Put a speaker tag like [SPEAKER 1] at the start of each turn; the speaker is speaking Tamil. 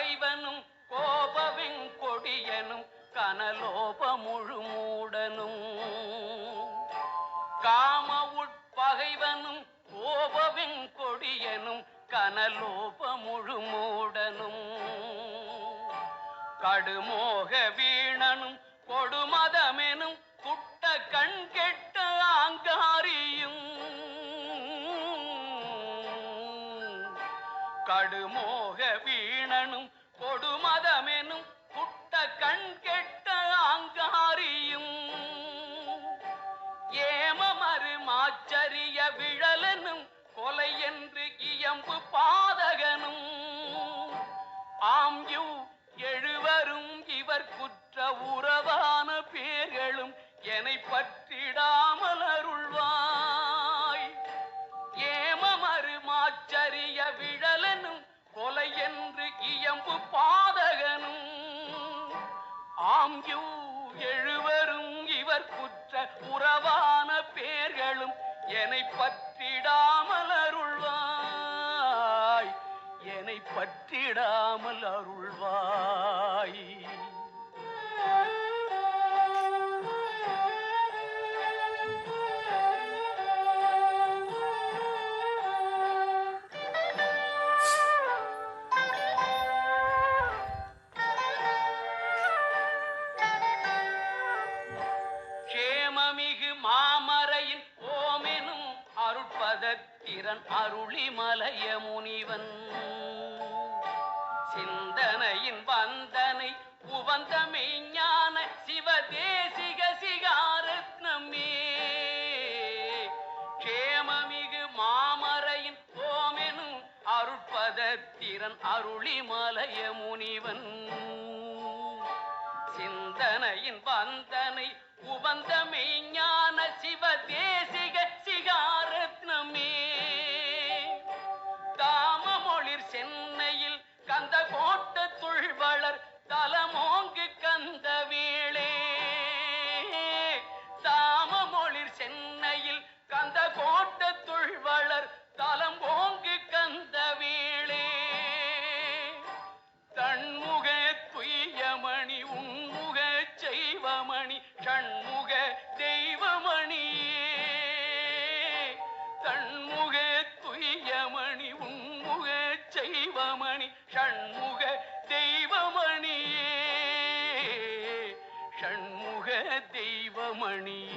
[SPEAKER 1] காம கோபவின் கொடியனும் கனலோப முழு மூடனும் காம உட்பகைவனும் கோபவின் கொடியனும் கனலோப முழு மூடனும் கடுமோக வீணனும் கொடுமதமெனும் குட்ட கண் கெட்ட கடுமோக வீணனும் கொடுமதமெனும் குட்ட கண் கெட்ட ஆங்காரியும். ஏமமறு மாச்சரிய விழலனும் கொலை என்று இயம்பு பாதகனும். ஆம்யு எழுவரும் இவர் குற்ற உறவான பேர்களும் என்னை பற்றிடா ஆம்யூ எழுவரும் இவர் குற்ற உறவான பேர்களும் என்னை பற்றிடாமல் அருள்வாய். என்னை பற்றிடாமல் அருள்வாய். அருட்பதத்திரன் அருளிமலைய முனிவன். சிந்தனையின் வந்தனை உவந்த ஞான சிவதேசிக சிகாரத்னமே. கேமமிகு மாமரையின் ஓமெனும் அருட்பதத்திரன் அருளிமலைய முனிவன். சிந்தனையின் வந்தனை உவந்த ஞான தெய்வமணி உண்முக செய்வமணி ஷண்முக தெய்வமணியே. ஷண்முக தெய்வமணி